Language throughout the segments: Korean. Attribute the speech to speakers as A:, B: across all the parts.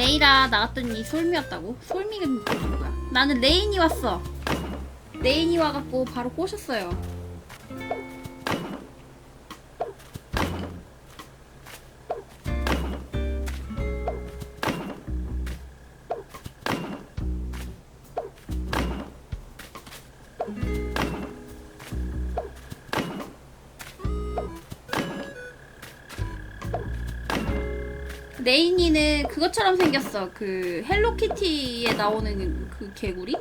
A: 레이라 나갔더니 솔미였다고? 솔미가 누구야? 나는 레인이 왔어. 레인이 와갖고 바로 꼬셨어요. 생겼어. 그 헬로키티에 나오는 그 개구리?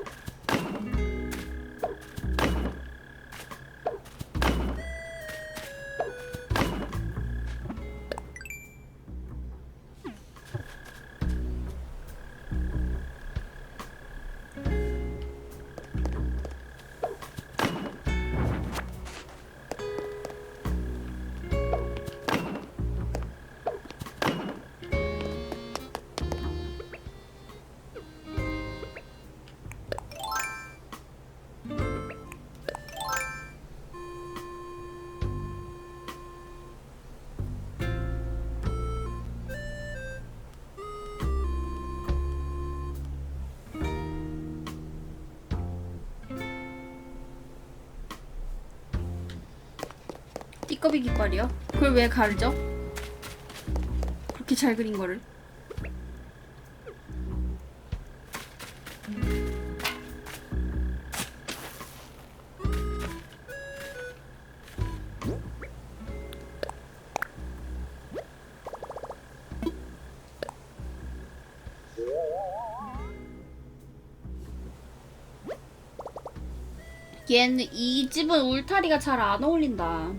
A: 띠꺼비 깃발이요? 그걸 왜 가르죠? 그렇게 잘 그린 거를. 얘는 이 집은 울타리가 잘 안 어울린다.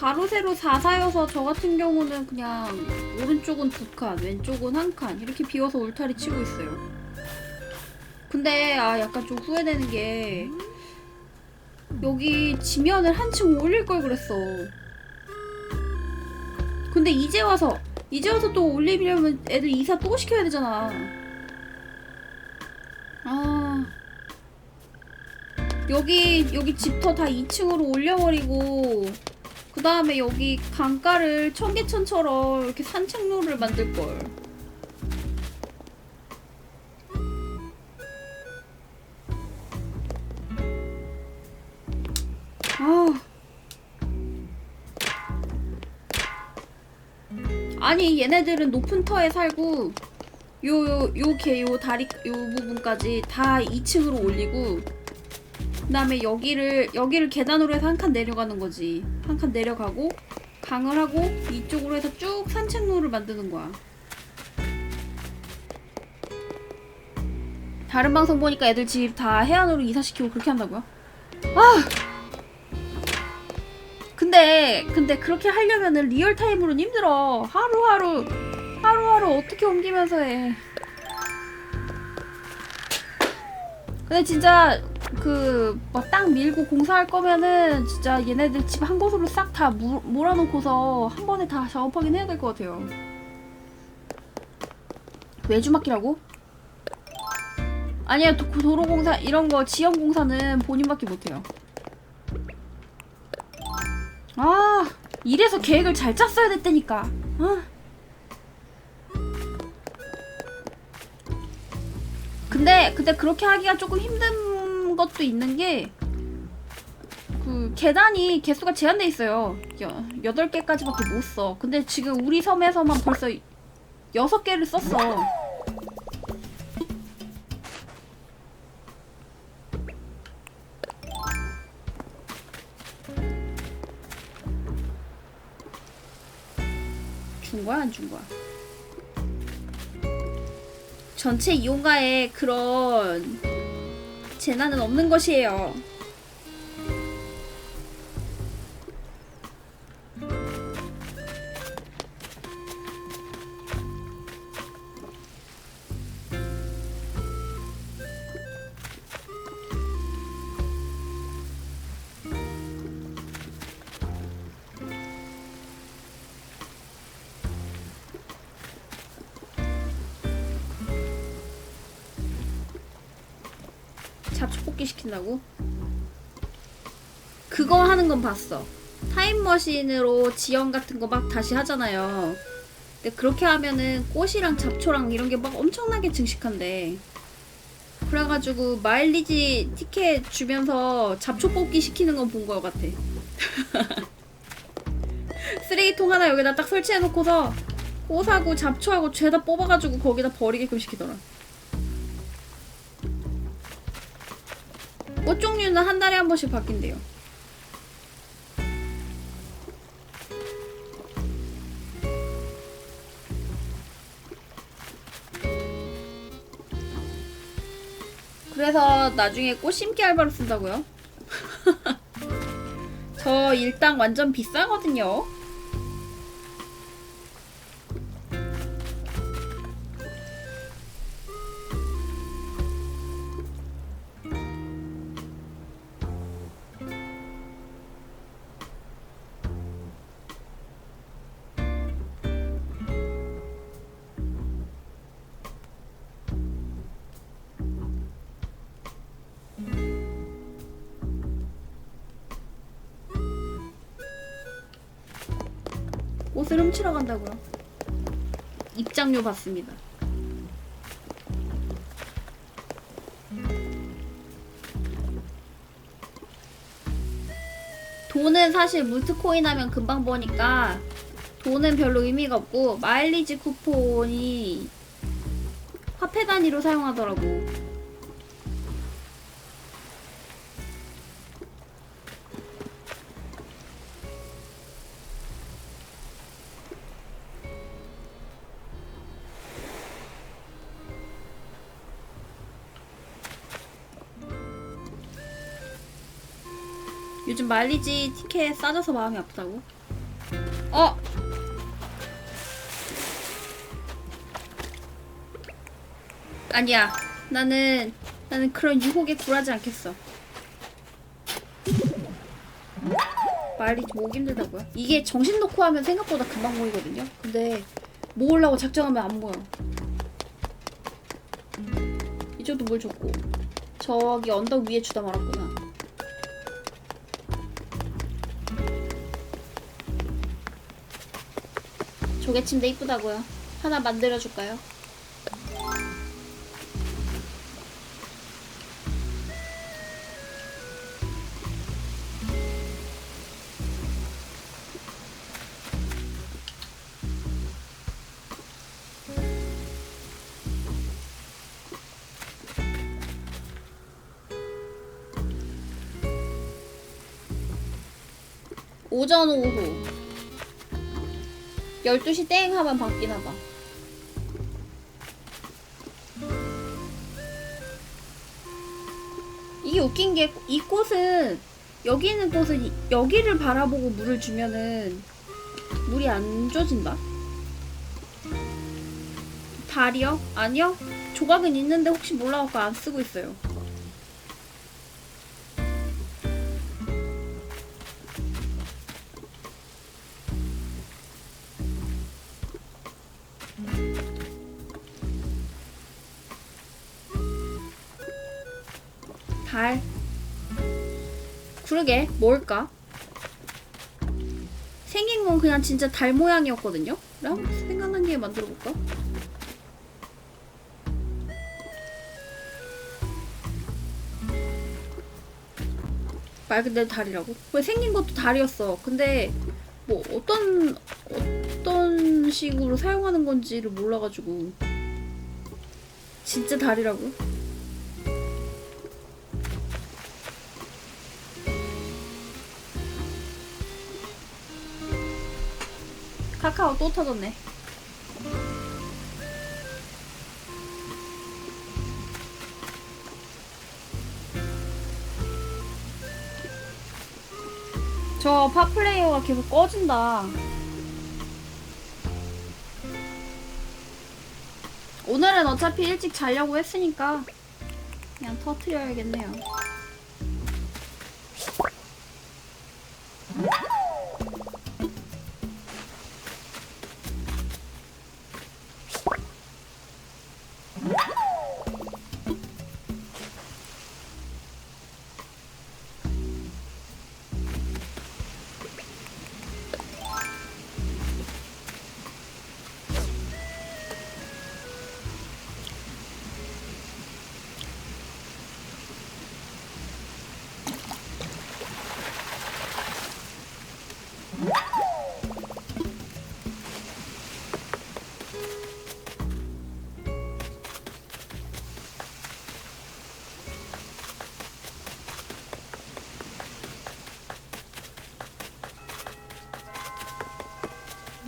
A: 가로 세로 4사여서 저 같은 경우는 그냥 오른쪽은 두 칸, 왼쪽은 한 칸 이렇게 비워서 울타리 치고 있어요. 근데 아 약간 좀 후회되는 게 여기 지면을 한층 올릴 걸 그랬어. 근데 이제 와서 이제 와서 또 올리려면 애들 이사 또 시켜야 되잖아. 아 여기 여기 집터 다 2층으로 올려버리고 그 다음에 여기 강가를 청계천처럼 이렇게 산책로를 만들 걸. 아. 아니 얘네들은 높은 터에 살고 요요요개요 다리 요 부분까지 다 2층으로 올리고 그다음에 여기를 여기를 계단으로 해서 한 칸 내려가는 거지. 한 칸 내려가고 강을 하고 이쪽으로 해서 쭉 산책로를 만드는 거야. 다른 방송 보니까 애들 집 다 해안으로 이사시키고 그렇게 한다고요? 아! 근데 근데 그렇게 하려면은 리얼타임으로는 힘들어. 하루하루 하루하루 어떻게 옮기면서 해. 근데 진짜 그 막 땅 밀고 공사할 거면은 진짜 얘네들 집 한 곳으로 싹 다 몰아놓고서 한 번에 다 작업하긴 해야 될 것 같아요 외주막기라고? 아니야 도, 도로공사 이런 거 지형공사는 본인밖에 못해요 아 이래서 계획을 잘 짰어야 됐다니까 아. 근데 근데 그렇게 하기가 조금 힘든 것도 있는 게 그 계단이 개수가 제한돼 있어요. 여, 8개까지밖에 못 써. 근데 지금 우리 섬에서만 벌써 6개를 썼어. 준 거야 안 준 거야? 전체 이용가에 그런 재난은 없는 것이에요. 시킨다고? 그거 하는 건 봤어. 타임머신으로 지연 같은 거 막 다시 하잖아요. 근데 그렇게 하면은 꽃이랑 잡초랑 이런 게 막 엄청나게 증식한데. 그래가지고 마일리지 티켓 주면서 잡초 뽑기 시키는 건 본 거 같아. 쓰레기통 하나 여기다 딱 설치해놓고서 꽃하고 잡초하고 죄다 뽑아가지고 거기다 버리게끔 시키더라. 꽃 종류는 한 달에 한 번씩 바뀐대요. 그래서 나중에 꽃 심기 알바로 쓴다고요? 저 일당 완전 비싸거든요. 옷을 훔치러 간다고요. 입장료 받습니다. 돈은 사실 물트코인 하면 금방 버니까 돈은 별로 의미가 없고 마일리지 쿠폰이 화폐 단위로 사용하더라고. 마일리지 티켓 싸져서 마음이 아프다고? 어! 아니야. 나는, 나는 그런 유혹에 굴하지 않겠어. 마일리지 모으기 힘들다고요? 이게 정신 놓고 하면 생각보다 금방 모이거든요? 근데 모으려고 작정하면 안 모여. 이쪽도 물 줬고. 저기 언덕 위에 주다 말았구나. 조개 침대 이쁘다고요. 하나 만들어줄까요? 오전 오후 12시 땡 하면 바뀌나 봐. 이게 웃긴 게 이 꽃은 여기 있는 꽃은 이- 여기를 바라보고 물을 주면은 물이 안 젖은다. 달이요? 아니요. 조각은 있는데 혹시 몰라갖고 안 쓰고 있어요. 그러게, 뭘까? 생긴 건 그냥 진짜 달 모양이었거든요? 그래, 생각난 김에 만들어 볼까? 말 그대로 달이라고? 왜 생긴 것도 달이었어. 근데 뭐 어떤 어떤 식으로 사용하는 건지를 몰라가지고 진짜 달이라고? 카카오 또 터졌네. 저 파플레이어가 계속 꺼진다. 오늘은 어차피 일찍 자려고 했으니까 그냥 터트려야겠네요.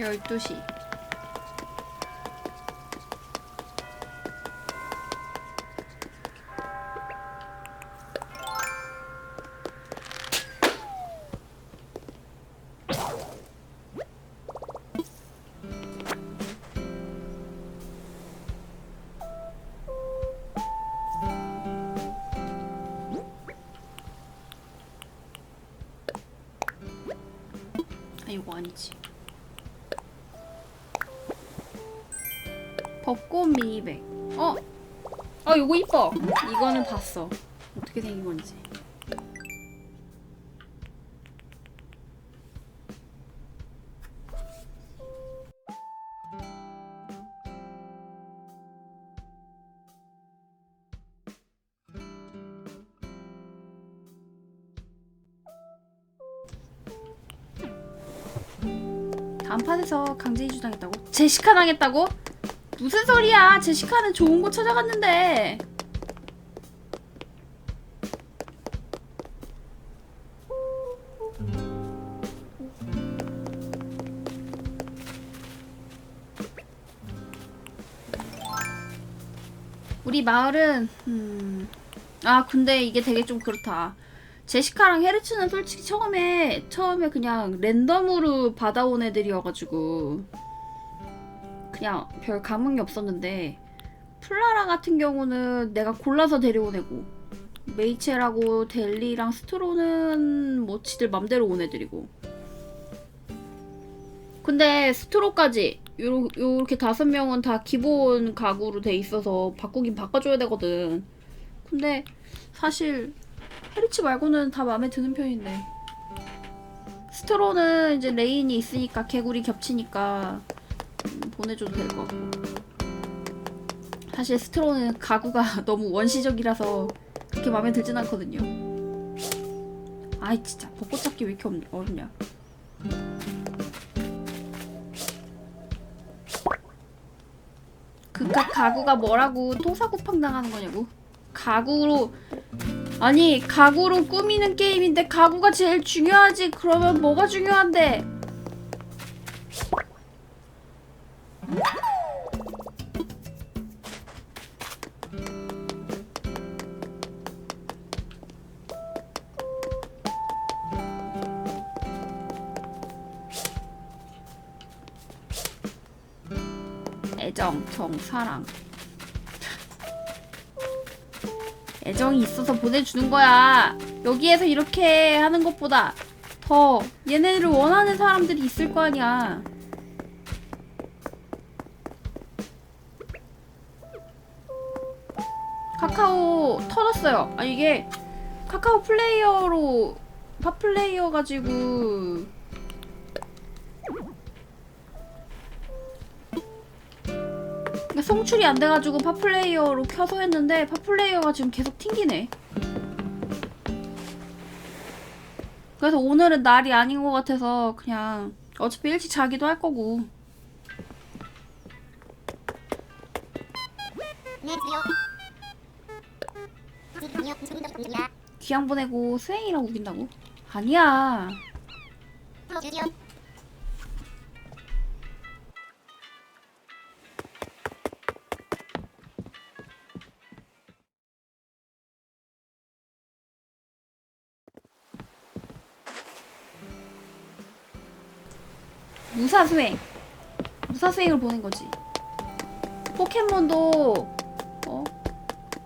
A: 12시. 아 이거 아니지. 벚꽃 미니백. 어? 아 요거 이뻐. 이거는 봤어. 어떻게 생긴 건지. 다음 판에서 강제 이주 당했다고? 제시카 당했다고? 무슨 소리야? 제시카는 좋은 곳 찾아갔는데. 우리 마을은 음. 아 근데 이게 되게 좀 그렇다. 제시카랑 헤르츠는 솔직히 처음에 처음에 그냥 랜덤으로 받아온 애들이어가지고 그냥 별 감흥이 없었는데 플라라 같은 경우는 내가 골라서 데려온 애고 메이첼하고 델리랑 스트로는 뭐 지들 맘대로 온 애들이고. 근데 스트로까지 요, 요렇게 다섯 명은 다 기본 가구로 돼 있어서 바꾸긴 바꿔줘야 되거든. 근데 사실 헤리치 말고는 다 마음에 드는 편인데. 스트로는 이제 레인이 있으니까 개구리 겹치니까 음, 보내줘도 될 것 같고. 사실 스트로는 가구가 너무 원시적이라서 그렇게 마음에 들진 않거든요. 아이 진짜. 벚꽃 잡기 왜 이렇게 어렵- 어렵냐. 그깟 가구가 뭐라고 토사구팡 당하는 거냐고? 가구로 아니 가구로 꾸미는 게임인데 가구가 제일 중요하지. 그러면 뭐가 중요한데 정, 정, 사랑 애정이 있어서 보내주는 거야. 여기에서 이렇게 하는 것보다 더 얘네를 원하는 사람들이 있을 거 아니야. 카카오 터졌어요. 아 이게 카카오 플레이어로 팝 플레이어 가지고 그러니까 송출이 안 돼가지고 팝플레이어로 켜서 했는데 팝플레이어가 지금 계속 튕기네. 그래서 오늘은 날이 아닌 것 같아서 그냥 어차피 일찍 자기도 할 거고 귀양 보내고 수행이랑 우긴다고? 아니야. 무사 수행. 무사 수행을 보낸 거지. 포켓몬도 어?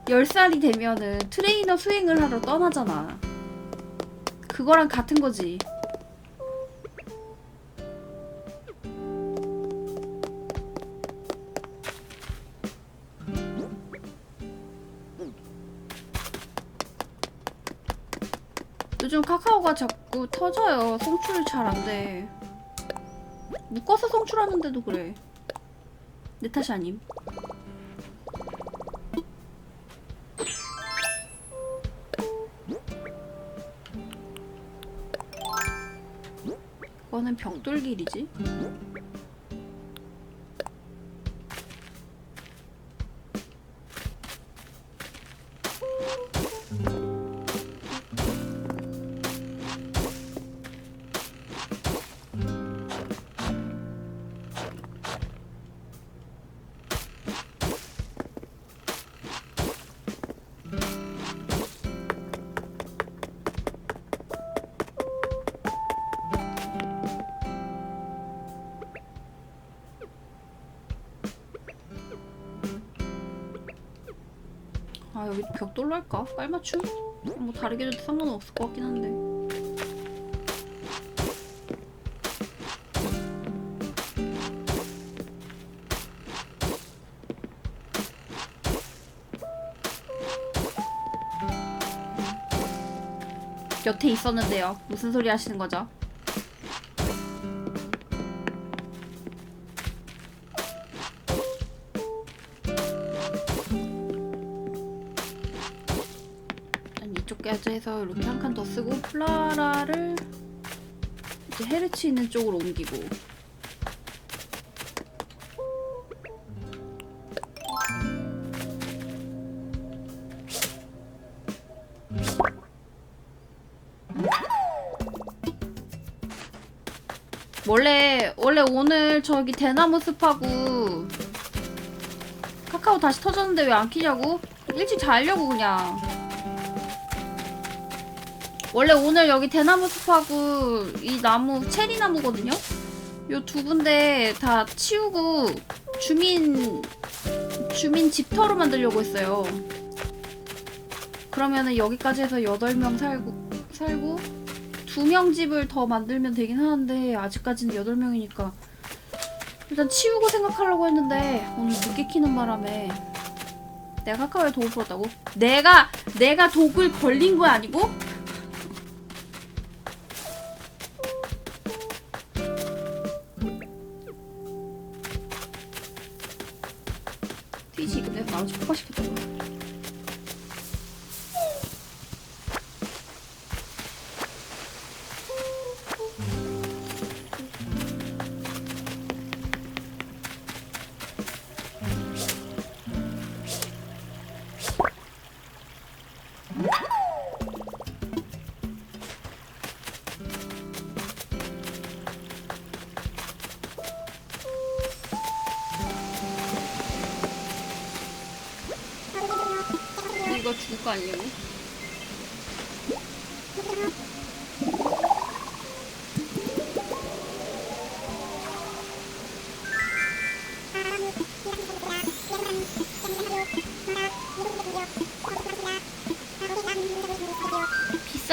A: 10살이 되면은 트레이너 수행을 하러 떠나잖아. 그거랑 같은 거지. 요즘 카카오가 자꾸 터져요. 송출이 잘 안 돼. 묶어서 송출하는데도 그래. 내 탓이 아님. 이거는 벽돌 길이지. 아 여기 벽돌로 할까? 깔맞춤? 뭐 다르게 해도 상관은 없을 것 같긴 한데 곁에 있었는데요 무슨 소리 하시는 거죠? 해서 이렇게 한 칸 더 쓰고 플라라를 이제 헤르치 있는 쪽으로 옮기고 원래 원래 오늘 저기 대나무 숲하고 카카오 다시 터졌는데 왜 안 키냐고? 일찍 자려고 그냥 원래 오늘 여기 대나무 숲하고 이 나무 체리 나무거든요. 요 두 군데 다 치우고 주민 주민 집터로 만들려고 했어요. 그러면은 여기까지 해서 8명 살고 살고 두명 집을 더 만들면 되긴 하는데 아직까지는 8명이니까 일단 치우고 생각하려고 했는데 오늘 늦게 키는 바람에 내가 카카오에 독을 풀었다고? 내가 내가 독을 걸린 거 아니고? 나를 폭파시켰잖아. 이거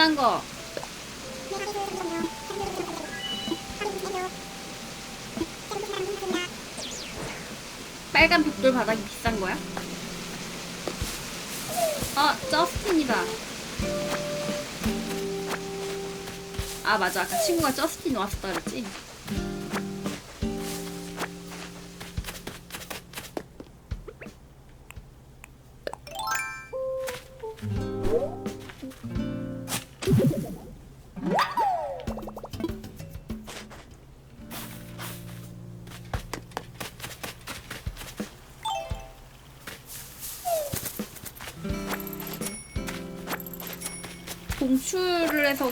A: 비싼 거. 빨간 벽돌 바닥이 비싼 거야? 아, 저스틴이다. 아, 맞아. 아까 친구가 저스틴 왔었다 그랬지?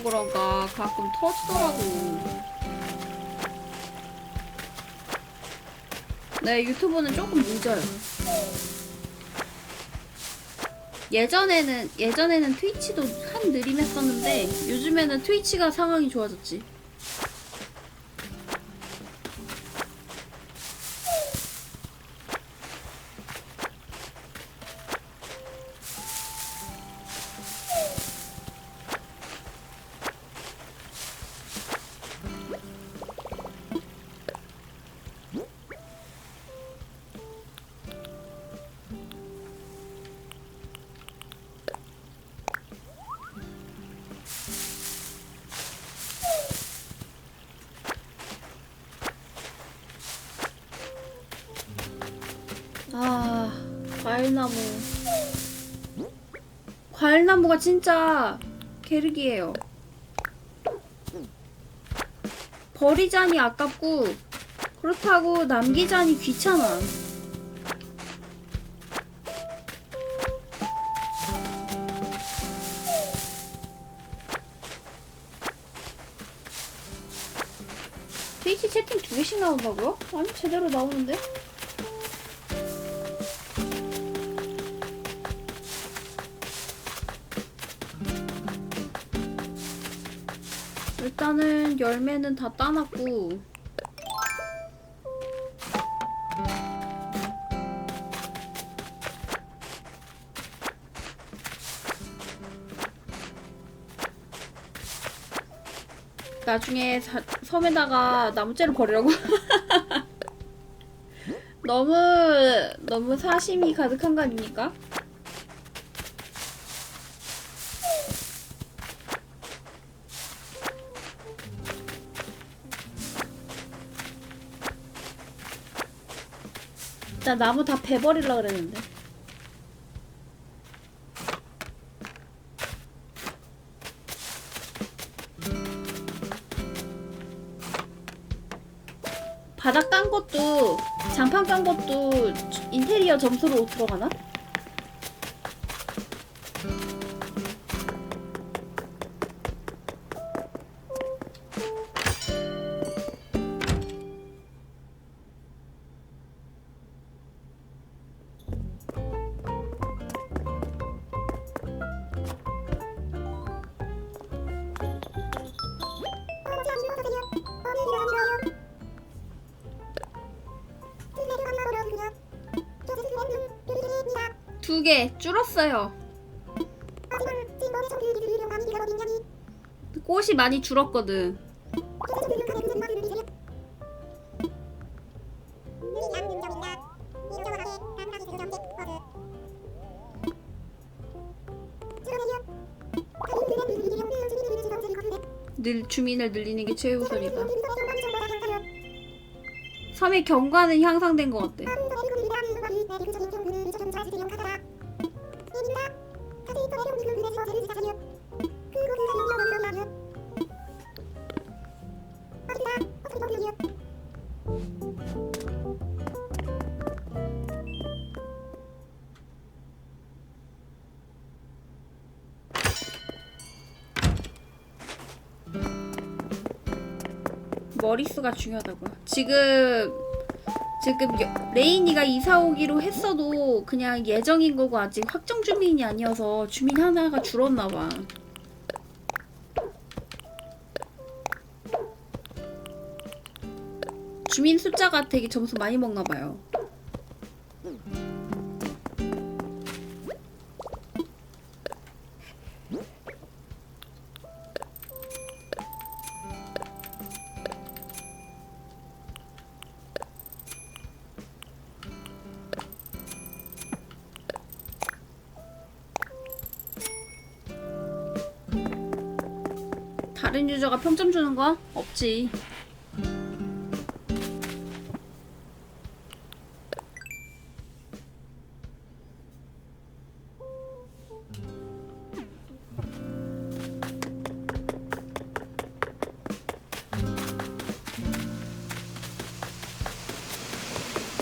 A: 그런가 가끔 터지더라고. 네, 유튜브는 조금 늦어요. 예전에는 예전에는 트위치도 한 느림 했었는데 요즘에는 트위치가 상황이 좋아졌지. 진짜 게르기예요. 버리자니 아깝고 그렇다고 남기자니 귀찮아. 트위치 채팅 두 개씩 나온다고요? 아니 제대로 나오는데? 일단은 열매는 다 따놨고 나중에 자, 섬에다가 나무째를 버리려고 너무 너무 사심이 가득한 거 아닙니까? 나 나무 다 베버리려 그랬는데. 바닥 깐 것도 장판 깐 것도 인테리어 점수로 들어가나? 개 줄었어요. 꽃이 많이 줄었거든. 늘 주민을 늘리는 게 최우선이다. 섬의 경관은 향상된 것 같대. 머릿수가 중요하다고요. 지금 지금 여- 레인이가 이사 오기로 했어도 그냥 예정인 거고 아직 확정 주민이 아니어서 주민 하나가 줄었나 봐. 주민 숫자가 되게 점수 많이 먹나 봐요. 유저가 평점 주는 거 없지.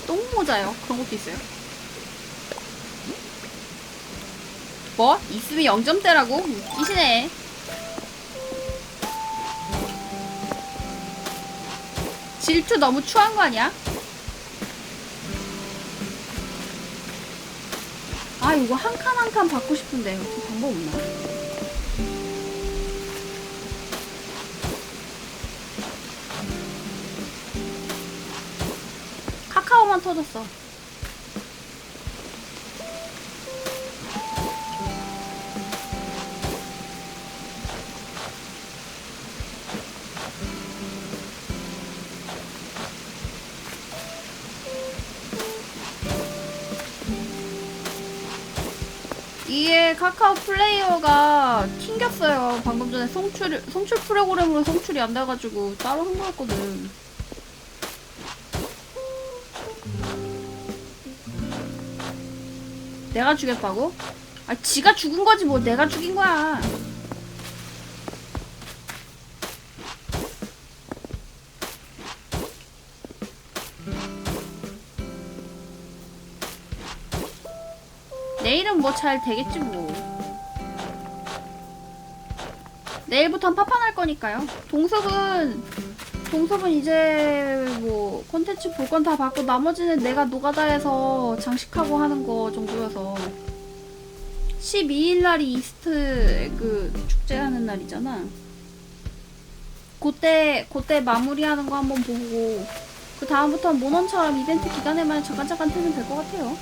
A: 똥모자요? 그런 것도 있어요? 뭐? 있으면 0점대라고? 웃기시네. 질투 너무 추한 거 아니야? 아 이거 한 칸 한 칸 받고 싶은데 어떻게 방법 없나? 카카오만 터졌어. 플레이어가 튕겼어요. 방금 전에 송출 송출 프로그램으로 송출이 안 돼가지고 따로 한 거였거든. 내가 죽였다고? 아, 지가 죽은 거지 뭐 내가 죽인 거야. 내일은 뭐 잘 되겠지 뭐. 내일부터는 파판할 거니까요. 동섭은 동섭은 이제 뭐 콘텐츠 볼 건다 받고 나머지는 내가 노가다에서 장식하고 하는 거 정도여서 12일 날이 이스트 그 축제 하는 날이잖아. 그때 그때 마무리하는 거 한번 보고 그 다음부터 모넌처럼 이벤트 기간에만 잠깐 잠깐 틀면 될 것 같아요.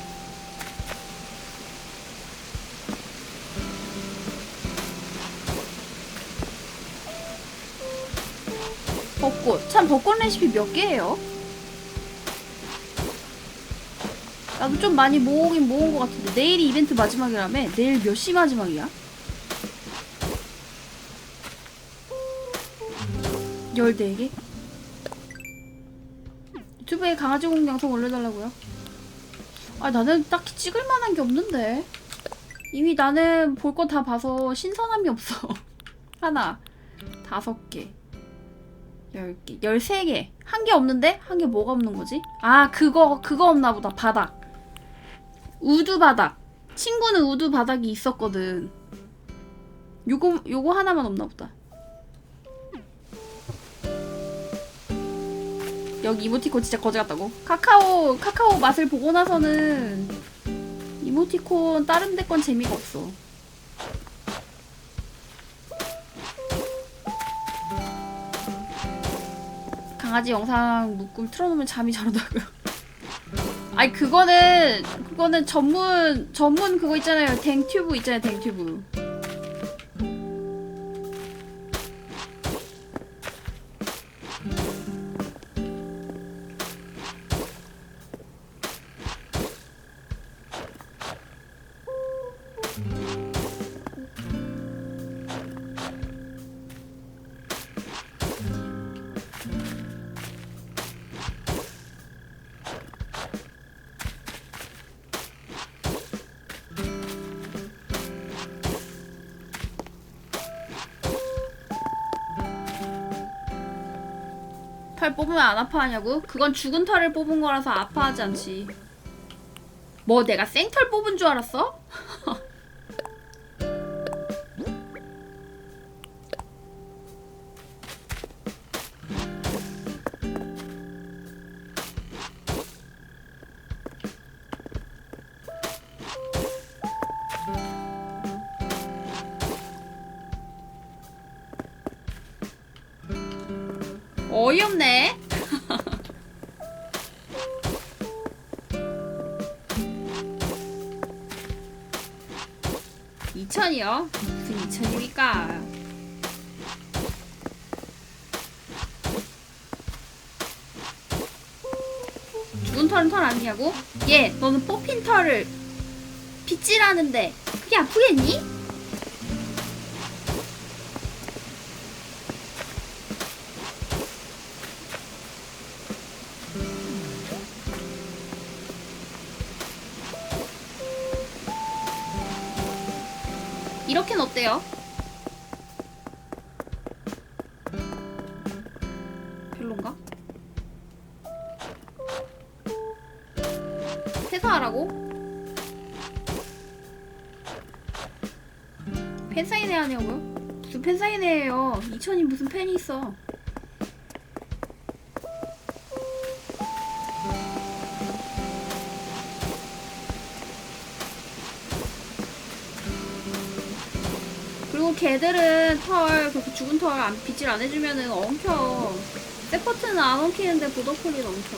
A: 벚꽃. 참 벚꽃 레시피 몇 개예요? 나도 좀 많이 모으긴 모은 것 같은데 내일이 이벤트 마지막이라며? 내일 몇 시 마지막이야? 14개? 유튜브에 강아지 공 영상 올려달라고요? 아 나는 딱히 찍을 만한 게 없는데 이미 나는 볼 거 다 봐서 신선함이 없어 하나 다섯 개 열개 열세 개한 개 없는데? 한 개 뭐가 없는 거지? 아 그거 그거 없나 보다 바닥 우드 바닥 친구는 우드 바닥이 있었거든 요거 요거 하나만 없나 보다 여기 이모티콘 진짜 거지 같다고? 카카오 카카오 맛을 보고 나서는 이모티콘 다른 데 건 재미가 없어. 강아지 영상 묶음 틀어놓으면 잠이 잘 오더라고요. 아니 그거는 그거는 전문 전문 그거 있잖아요. 댕튜브 있잖아요. 댕튜브. 뽑으면 안 아파하냐고? 그건 죽은 털을 뽑은 거라서 아파하지 않지. 뭐 내가 생털 뽑은 줄 알았어? 아니냐고? 얘, 너는 뽑힌 털을 빗질하는데 그게 아프겠니? 이렇게는 어때요? 하냐고요? 무슨 팬사인회예요? 2천이 무슨 팬이 있어? 그리고 걔들은 털 그렇게 죽은 털 안 빗질 안 해주면은 엉켜. 세퍼트는 안 엉키는데 보더폴이 엉켜